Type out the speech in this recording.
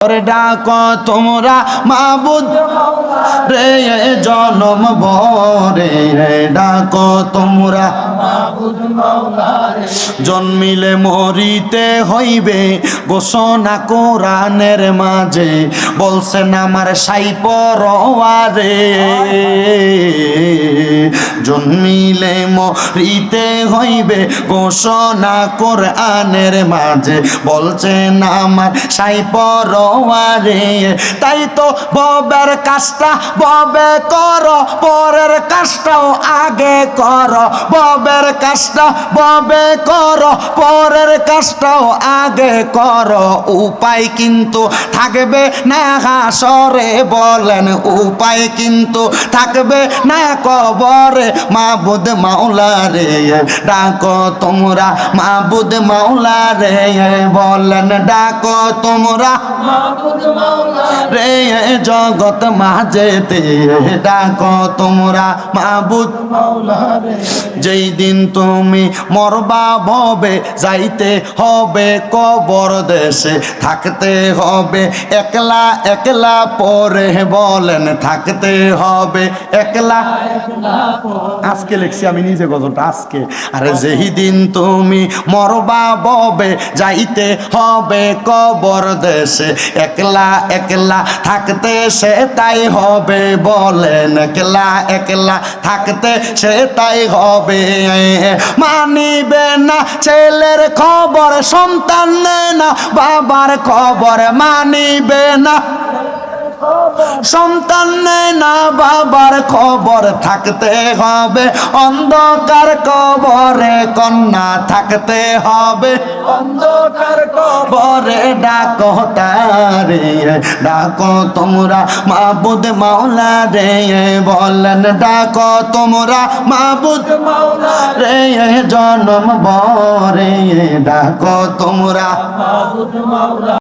ডাক তোমরা মাবুদ। রে জনম বরে ডাক তোমরা। জন্মিলে মরিতে হইবে ঘোষণা কোরআনের মাঝে। বলছেন আমার জন্মিলে মরিতে হইবে ঘোষণা কোরআনের মাঝে। বলছেন আমার সাই পরওয়ারে তাই তো ববের কাজটা ববে কর, পরের কাজটাও আগে কর। ববের কাজটা ববে কর, পরের কাজটাও আগে কর। উপায় কিন্তু থাকবে না হাসরে বলেন, উপায় কিন্তু থাকবে না কবরে মাবুদ মাওলা রে ডাকো তোমরা মাবুদ মাওলা রে বলেন ডাকো তোমরা। রে জগৎ মাঝেতে ডাকো তোমরা মাবুদ যেই দিন তুমি মরবা ভবে যাইতে হবে কবর দেশে থাকতে হবে একলা একলা পরে বলেন থাকতে হবে একলা। আজকে লিখছি আমি নিজে গজলটা আজকে। আরে যেই দিন তুমি মরবা ববে, যাইতে হবে কবর দেশে। একলা একলা থাকতে সে তাই হবে বলেন, একলা একলা থাকতে সে তাই হবে। মানিবে না ছেলের খবর, সন্তান না বাবার খবর, মানিবে না। সন্তান নেয় না বাবার খবর, থাকতে হবে। অন্ধকার কবরে কন্যা থাকতে হবে। অন্ধকার বরে ডাকো তারে, ডাকো তোমরা মাবুদ মাওলা রে, বলেন ডাকো তোমরা মাবুদ মাওলা রে, জনম বরে, ডাকো তোমরা মাবুদ মাওলা।